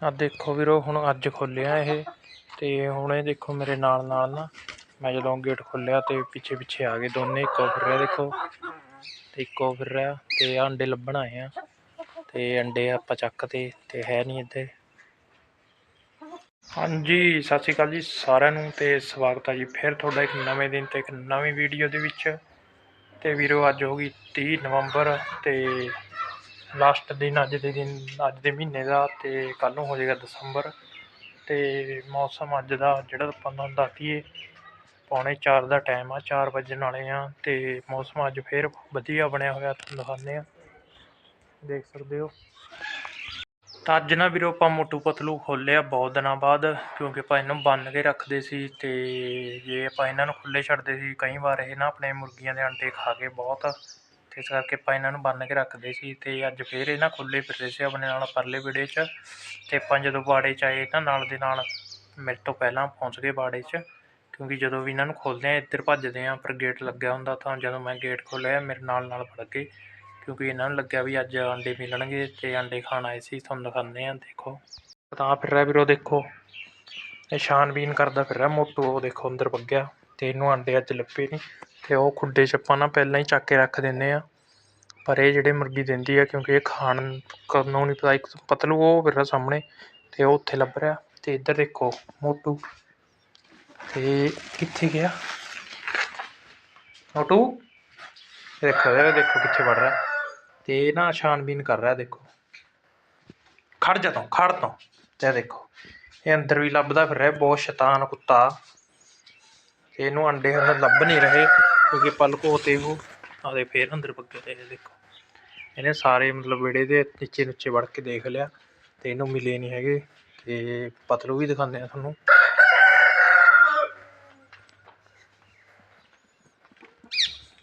ਆ ਦੇਖੋ ਵੀਰੋ, ਹੁਣ ਅੱਜ ਖੋਲ੍ਹਿਆ ਇਹ ਅਤੇ ਹੁਣ ਇਹ ਦੇਖੋ ਮੇਰੇ ਨਾਲ ਨਾਲ ਨਾ ਮੈਂ ਜਦੋਂ ਗੇਟ ਖੋਲਿਆ ਅਤੇ ਪਿੱਛੇ ਪਿੱਛੇ ਆ ਗਏ ਦੋਨੇ, ਇੱਕੋ ਫਿਰ ਰਿਹਾ ਦੇਖੋ ਅਤੇ ਇੱਕੋ ਫਿਰ ਰਿਹਾ ਅਤੇ ਅੰਡੇ ਲੱਭਣ ਆਏ ਆ ਅਤੇ ਅੰਡੇ ਆਪਾਂ ਚੱਕਤੇ ਅਤੇ ਹੈ ਨਹੀਂ ਇੱਥੇ ਹਾਂਜੀ, ਸਤਿ ਸ਼੍ਰੀ ਅਕਾਲ ਜੀ ਸਾਰਿਆਂ ਨੂੰ ਤੇ ਸਵਾਗਤ ਹੈ ਜੀ ਫਿਰ ਤੁਹਾਡਾ ਇੱਕ ਨਵੇਂ ਦਿਨ ਤੇ ਇੱਕ ਨਵੀਂ ਵੀਡੀਓ ਦੇ ਵਿੱਚ। ਤੇ ਵੀਰੋ, ਅੱਜ ਹੋ ਗਈ 30 ਨਵੰਬਰ ਤੇ ਲਾਸਟ ਦਿਨ, ਅੱਜ ਦੇ ਦਿਨ, ਅੱਜ ਦੇ ਮਹੀਨੇ ਦਾ ਅਤੇ ਕੱਲ੍ਹ ਨੂੰ ਹੋ ਜਾਏਗਾ ਦਸੰਬਰ। ਅਤੇ ਮੌਸਮ ਅੱਜ ਦਾ ਜਿਹੜਾ ਆਪਾਂ ਨੂੰ ਦੱਸੀਏ ਪੌਣੇ ਚਾਰ ਦਾ ਟਾਈਮ ਆ, ਚਾਰ ਵੱਜਣ ਵਾਲੇ ਆ ਅਤੇ ਮੌਸਮ ਅੱਜ ਫਿਰ ਵਧੀਆ ਬਣਿਆ ਹੋਇਆ, ਤੁਹਾਨੂੰ ਦਿਖਾਉਂਦੇ ਆ। ਦੇਖ ਸਕਦੇ ਹੋ। ਤਾਂ ਅੱਜ ਨਾ ਵੀਰੋ ਆਪਾਂ ਮੋਟੂ ਪਤਲੂ ਖੋਲਿਆ ਬਹੁਤ ਦਿਨਾਂ ਬਾਅਦ, ਕਿਉਂਕਿ ਆਪਾਂ ਇਹਨੂੰ ਬੰਨ ਕੇ ਰੱਖਦੇ ਸੀ ਤੇ ਜੇ ਆਪਾਂ ਇਹਨਾਂ ਨੂੰ ਖੁੱਲੇ ਛੱਡਦੇ ਸੀ, ਕਈ ਵਾਰ ਇਹ ਨਾ ਆਪਣੇ ਮੁਰਗੀਆਂ ਦੇ ਅੰਡੇ ਖਾ ਕੇ ਬਹੁਤ ਤੇ ਇਸ ਕਰਕੇ ਆਪਾਂ ਇਹਨਾਂ ਨੂੰ ਬੰਨ੍ਹ ਕੇ ਰੱਖਦੇ ਸੀ ਅਤੇ ਅੱਜ ਫਿਰ ਇਹ ਨਾ ਖੁੱਲੇ ਫਿਰਦੇ ਸੀ ਆਪਣੇ ਨਾਲ ਪਰਲੇ ਵਿੜੇ 'ਚ ਅਤੇ ਆਪਾਂ ਜਦੋਂ ਬਾੜੇ 'ਚ ਆਏ ਤਾਂ ਨਾਲ ਦੇ ਨਾਲ ਮੇਰੇ ਤੋਂ ਪਹਿਲਾਂ ਪਹੁੰਚ ਗਏ ਬਾੜੇ 'ਚ, ਕਿਉਂਕਿ ਜਦੋਂ ਵੀ ਇਹਨਾਂ ਨੂੰ ਖੋਲ੍ਹਦੇ ਹਾਂ ਇੱਧਰ ਭੱਜਦੇ ਹਾਂ ਪਰ ਗੇਟ ਲੱਗਿਆ ਹੁੰਦਾ ਤਾਂ ਜਦੋਂ ਮੈਂ ਗੇਟ ਖੋਲ੍ਹਿਆ ਮੇਰੇ ਨਾਲ ਨਾਲ ਵੜ ਗਏ, ਕਿਉਂਕਿ ਇਹਨਾਂ ਨੂੰ ਲੱਗਿਆ ਵੀ ਅੱਜ ਆਂਡੇ ਮਿਲਣਗੇ ਅਤੇ ਆਂਡੇ ਖਾਣ ਆਏ ਸੀ, ਤੁਹਾਨੂੰ ਦਿਖਾਉਂਦੇ ਹਾਂ, ਦੇਖੋ। ਤਾਂ ਫਿਰ ਰਿਹਾ ਵੀਰੋ ਦੇਖੋ ਇਹ ਛਾਨਬੀਨ ਕਰਦਾ ਫਿਰ ਰਿਹਾ ਮੋਟੂ, ਉਹ ਦੇਖੋ ਅੰਦਰ ਵਗਿਆ ਅਤੇ ਇਹਨੂੰ ਆਂਡੇ ਅੱਜ ਲੱਭੇ ਨਹੀਂ ਤੇ ਉਹ ਖੁੱਡੇ 'ਚ ਆਪਾਂ ਨਾ ਪਹਿਲਾਂ ਹੀ ਚੱਕ ਕੇ ਰੱਖ ਦਿੰਦੇ ਆ ਪਰ ਇਹ ਜਿਹੜੇ ਮੁਰਗੀ ਦਿੰਦੀ ਆ, ਕਿਉਂਕਿ ਇਹ ਖਾਣ ਕਦੋਂ ਨਹੀਂ ਪਤਾ, ਇੱਕ ਪਤਲੂ ਉਹ ਫਿਰ ਸਾਹਮਣੇ ਤੇ ਉਹ ਉੱਥੇ ਲੱਭ ਰਿਹਾ ਤੇ ਇੱਧਰ ਦੇਖੋ ਮੋਟੂ। ਤੇ ਕਿੱਥੇ ਗਿਆ? ਮੋਟੂ, ਦੇਖੋ, ਇਹ ਦੇਖੋ ਕਿੱਥੇ ਵੜ ਰਿਹਾ। ਤੇ ਇਹ ਨਾ ਛਾਨਬੀਨ ਕਰ ਰਿਹਾ, ਦੇਖੋ। ਖੜ ਜਾ ਤੂੰ, ਖੜ ਤੂੰ। ਤੇ ਦੇਖੋ, ਇਹ ਅੰਦਰ ਵੀ ਲੱਭਦਾ ਫਿਰ ਰਿਹਾ, ਬਹੁਤ ਸ਼ੈਤਾਨ ਕੁੱਤਾ। ਤੇ ਇਹਨੂੰ ਅੰਡੇ ਅੰਦਰ ਲੱਭ ਨਹੀਂ ਰਹੇ। ਕਿਉਂਕਿ ਪਲਕੋ ਤੇ ਉਹ ਆਦੇ ਫੇਰ ਅੰਦਰ ਪੱਕੇ ਤੇ ਦੇਖੋ। ਇਹਨੇ ਸਾਰੇ ਮਤਲਬ ਵਿੜੇ ਦੇ ਨੀਚੇ ਨੀਚੇ ਵੜ ਕੇ ਦੇਖ ਲਿਆ ਤੇ ਇਹਨੂੰ ਮਿਲੇ ਨਹੀਂ ਹੈਗੇ। ਤੇ ਪਤਲੂ ਵੀ ਦਿਖਾਉਂਦੇ ਆ ਤੁਹਾਨੂੰ।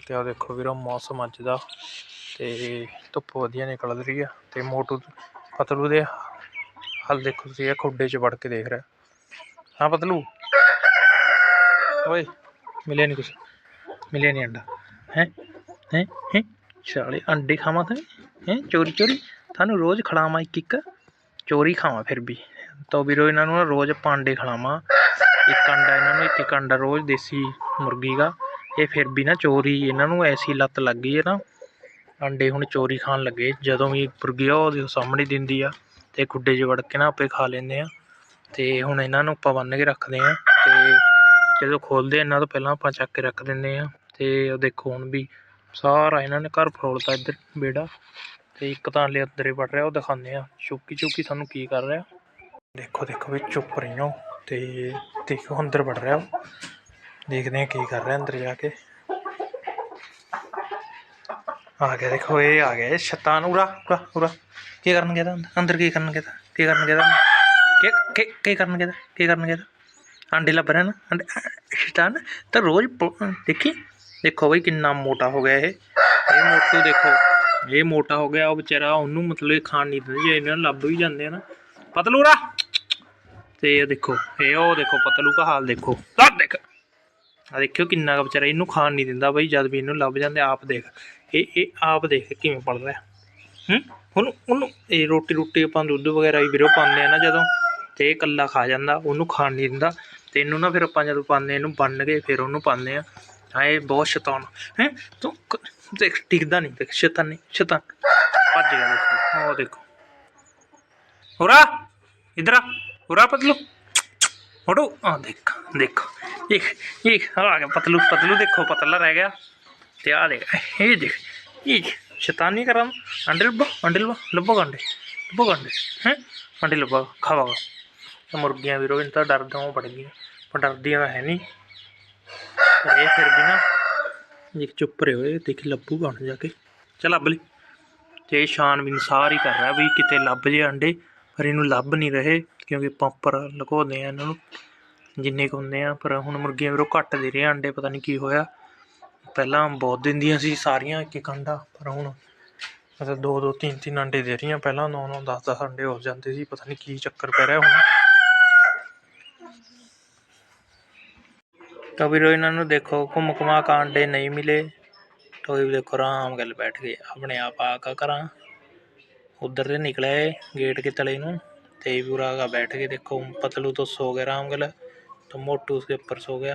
ਤੇ ਆ ਦੇਖੋ ਵੀਰੋ, ਮੌਸਮ ਅੱਜ ਦਾ। ਤੇ ਧੁੱਪ ਵਧੀਆ ਨਿਕਲ ਰਹੀ ਆ ਤੇ ਮੋਟੂ ਪਤਲੂ ਦੇ ਹਲ ਦੇਖੋ ਤੁਸੀਂ, ਇਹ ਖੁੱਡੇ 'ਚ ਵੜ ਕੇ ਦੇਖ ਰਿਹਾ। ਹਾਂ ਪਤਲੂ। ਓਏ, ਮਿਲਿਆ ਨਹੀਂ ਕੁਛ। ਮਿਲਿਆ ਨਹੀਂ ਅੰਡਾ। ਹੈ? ਹੈ? ਹੈ? ਚਾਲੇ ਅੰਡੇ ਖਾਵਾਂ ਤਾਂ ਹੈ? ਚੋਰੀ ਚੋਰੀ? ਤੁਹਾਨੂੰ ਰੋਜ਼ ਖਿਲਾਵਾਂ ਇੱਕ ਇੱਕ। ਚੋਰੀ ਖਾਵਾਂ ਫਿਰ ਵੀ। ਤਾਂ ਵੀਰੋ, ਇਹਨਾਂ ਨੂੰ ਨਾ ਰੋਜ਼ ਆਪਾਂ ਅੰਡੇ ਖਿਲਾਵਾਂ। ਇੱਕ ਅੰਡਾ ਇਹਨਾਂ ਨੂੰ, ਇੱਕ ਇੱਕ ਅੰਡਾ ਰੋਜ਼ ਦੇਸੀ ਮੁਰਗੀ ਦਾ। ਇਹ ਫਿਰ ਵੀ ਨਾ ਚੋਰੀ, ਇਹਨਾਂ ਨੂੰ ਐਸੀ ਲੱਤ ਲੱਗ ਗਈ ਹੈ ਨਾ। ਅੰਡੇ ਹੁਣ ਚੋਰੀ ਖਾਣ ਲੱਗੇ। ਜਦੋਂ ਵੀ ਮੁਰਗੀ ਆ, ਉਹਦੇ ਸਾਹਮਣੇ ਦਿੰਦੀ ਆ। ਤੇ ਖੁੱਡੇ 'ਚ ਵੜ ਕੇ ਨਾ ਆਪੇ ਖਾ ਲੈਂਦੇ ਆ। ਤੇ ਹੁਣ ਇਹਨਾਂ ਨੂੰ ਆਪਾਂ ਬੰਨ੍ਹ ਕੇ ਰੱਖਦੇ ਆ। ਤੇ ਜਦੋਂ ਖੋਲਦੇ ਇਹਨਾਂ ਤੋਂ ਪਹਿਲਾਂ ਆਪਾਂ ਚੱਕ ਕੇ ਰੱਖ ਦਿੰਦੇ ਆ। ਤੇ ਉਹ ਦੇਖੋ ਹੁਣ ਵੀ ਸਾਰਾ ਇਹਨਾਂ ਨੇ ਘਰ ਫਰੋਲਤਾ ਇੱਧਰ ਬੇੜਾ ਤੇ ਇੱਕ ਤਾਂ ਹਲੇ ਅੰਦਰੇ ਵੜ ਰਿਹਾ, ਉਹ ਦਿਖਾਉਂਦੇ ਆ ਚੁੱਕੀ ਚੁੱਕੀ ਸਾਨੂੰ ਕੀ ਕਰ ਰਿਹਾ ਦੇਖੋ ਦੇਖੋ ਵੀ ਚੁੱਪ ਰਹੀਓ ਤੇ ਦੇਖੋ ਅੰਦਰ ਵੜ ਰਿਹਾ ਦੇਖਦੇ ਆ ਕੀ ਕਰ ਰਿਹਾ ਅੰਦਰ ਜਾ ਕੇ ਆ ਗਿਆ ਦੇਖੋ, ਇਹ ਆ ਗਿਆ, ਇਹ ਸ਼ੈਤਾਨ ਉਰਾ ਉਰਾ ਉਰਾ ਕੀ ਕਰਨ ਗਿਆ ਤਾ ਅੰਦਰ? ਕੀ ਕਰਨ ਗਿਆ ਤਾ? ਕੀ ਕਰਨ ਗਿਆ ਤਾ? ਕੀ ਕੀ ਕੀ ਕਰਨ ਗਿਆ ਤਾ? ਕੀ ਕਰਨ ਗਿਆ ਤਾ? ਅੰਡੇ ਲੱਭ ਰਿਹਾ ਨਾ ਅੰਡੇ ਸ਼ੈਤਾਨ ਤਾਂ ਰੋਜ਼ ਦੇਖੀ ਦੇਖੋ ਬਈ ਕਿੰਨਾ ਮੋਟਾ ਹੋ ਗਿਆ ਇਹ। ਇਹ ਮੋਟੂ ਦੇਖੋ, ਇਹ ਮੋਟਾ ਹੋ ਗਿਆ, ਉਹ ਵਿਚਾਰਾ ਉਹਨੂੰ ਮਤਲਬ ਇਹ ਖਾਣ ਨਹੀਂ ਦਿੰਦੇ ਜੇ ਇਹਨਾਂ ਲੱਭ ਵੀ ਜਾਂਦੇ ਆ ਨਾ। ਪਤਲੂ ਪਤਲੂਰਾ! ਤੇ ਇਹ ਦੇਖੋ, ਇਹ ਉਹ ਦੇਖੋ, ਪਤਲੂ ਦਾ ਹਾਲ ਦੇਖੋ। ਆ ਦੇਖ। ਆ ਦੇਖਿਓ ਕਿੰਨਾ ਕੁ ਵਿਚਾਰਾ ਇਹਨੂੰ ਖਾਣ ਨਹੀਂ ਦਿੰਦਾ ਬਈ, ਜਦ ਵੀ ਇਹਨੂੰ ਲੱਭ ਜਾਂਦੇ, ਆਪ ਦੇਖ। ਇਹ ਇਹ ਆਪ ਦੇਖ ਕਿਵੇਂ ਪੜ ਰਿਹਾ। ਹੂੰ? ਉਹਨੂੰ ਉਹਨੂੰ ਇਹ ਰੋਟੀ ਰੋਟੀ ਆਪਾਂ ਦੁੱਧ ਵਗੈਰਾ ਵੀ ਵੀਰੋ ਪਾਉਂਦੇ ਆ ਨਾ ਜਦੋਂ, ਤੇ ਇਹ ਇਕੱਲਾ ਖਾ ਜਾਂਦਾ, ਉਹਨੂੰ ਖਾਣ ਨਹੀਂ ਦਿੰਦਾ। ਤੇ ਇਹਨੂੰ ਨਾ ਫਿਰ ਆਪਾਂ ਜਦੋਂ ਪਾਉਂਦੇ ਇਹਨੂੰ ਬੰਨ ਕੇ ਫਿਰ ਉਹਨੂੰ ਪਾਉਂਦੇ ਆ। ਹਾਂ ਬਹੁਤ ਸ਼ੈਤਾਨ। ਹੈ? ਤੂੰ ਕ- ਦੇਖ, ਟਿਕਦਾ ਨਹੀਂ, ਦੇਖ, ਸ਼ੈਤਾਨੀ ਸ਼ੈਤਾਨ। ਭੱਜ ਗਿਆ ਦੇਖੋ ਉਹ ਦੇਖੋ। ਹੋਰਾ, ਇਧਰ ਆ। ਹੋਰਾ, ਪਤਲੂ। ਹੋੜੋ ਆ ਦੇਖ, ਦੇਖੋ। ਇੱਕ ਇੱਕ ਆ ਗਿਆ, ਪਤਲੂ ਪਤਲੂ ਦੇਖੋ, ਪਤਲਾ ਰਹਿ ਗਿਆ। ਤੇ ਆ ਦੇਖ, ਇਹ ਦੇਖ, ਇਹ ਸ਼ੈਤਾਨੀ ਕਰਾਂ ਅੰਡੇ ਲੱਭੋ ਅੰਡੇ ਲੱਭੋ ਲੱਭੋ ਅੰਡੇ ਲੱਭੋ ਅੰਡੇ ਹੈ? ਅੰਡੇ ਲੱਭੋ ਖਾਵਾਗਾ ਮੁਰਗੀਆਂ ਵੀਰੋ ਇਹਨਾਂ ਤਾਂ ਡਰਦਾ ਉਹ ਬੜ ਗਈਆਂ। ਪਰ ਡਰਦੀਆਂ ਤਾਂ ਹੈ ਨਹੀਂ। ਇਹ ਫਿਰ ਵੀ ਨਾ ਇੱਕ ਚੁੱਪ ਰਹੇ ਹੋਏ ਦੇਖ ਲੱਭੂਗਾ ਹੁਣ ਜਾ ਕੇ? ਚੱਲ ਲੱਭ ਲਈ। ਤੇ ਇਹ ਸਾਰ ਹੀ ਕਰ ਰਿਹਾ ਵੀ ਕਿਤੇ ਲੱਭ ਜੇ ਅੰਡੇ, ਪਰ ਇਹਨੂੰ ਲੱਭ ਨਹੀਂ ਰਹੇ, ਕਿਉਂਕਿ ਪੰਪਰ ਉੱਪਰ ਆ ਇਹਨਾਂ ਨੂੰ, ਜਿੰਨੇ ਕੁ ਹੁੰਦੇ ਆ, ਪਰ ਹੁਣ ਮੁਰਗੀਆਂ ਵੀਰੋ ਘੱਟ ਦੇ ਰਹੇ ਆ ਅੰਡੇ, ਪਤਾ ਨਹੀਂ ਕੀ ਹੋਇਆ। ਪਹਿਲਾਂ ਬਹੁਤ ਦਿੰਦੀਆਂ ਸੀ ਸਾਰੀਆਂ ਇੱਕ ਇੱਕ ਅੰਡਾ, ਪਰ ਹੁਣ ਮਤਲਬ ਦੋ ਦੋ, ਤਿੰਨ ਤਿੰਨ ਅੰਡੇ ਦੇ ਰਹੀਆਂ। ਪਹਿਲਾਂ ਨੌ ਨੌ 10 10 ਅੰਡੇ ਹੋ ਜਾਂਦੇ ਸੀ, ਪਤਾ ਨਹੀਂ ਕੀ ਚੱਕਰ ਪੈ ਰਿਹਾ ਹੁਣ। ਤਾਂ ਵੀਰੋ ਇਹਨਾਂ ਨੂੰ ਦੇਖੋ ਘੁੰਮ ਘੁਮਾ ਕੇ ਅੰਡੇ ਨਹੀਂ ਮਿਲੇ ਤਾਂ ਇਹ ਵੀ ਦੇਖੋ ਆਰਾਮ ਗੱਲ ਬੈਠ ਗਏ ਆਪਣੇ ਆਪ ਆ ਕਾ ਕਰਾਂ ਉਧਰ ਤੇ ਨਿਕਲਿਆ ਇਹ ਗੇਟ ਕੇ ਤਲੇ ਨੂੰ तेई पूरा का बैठ के देखो पतलू तो सो गया आराम गल तो मोटू उसके ऊपर सो गया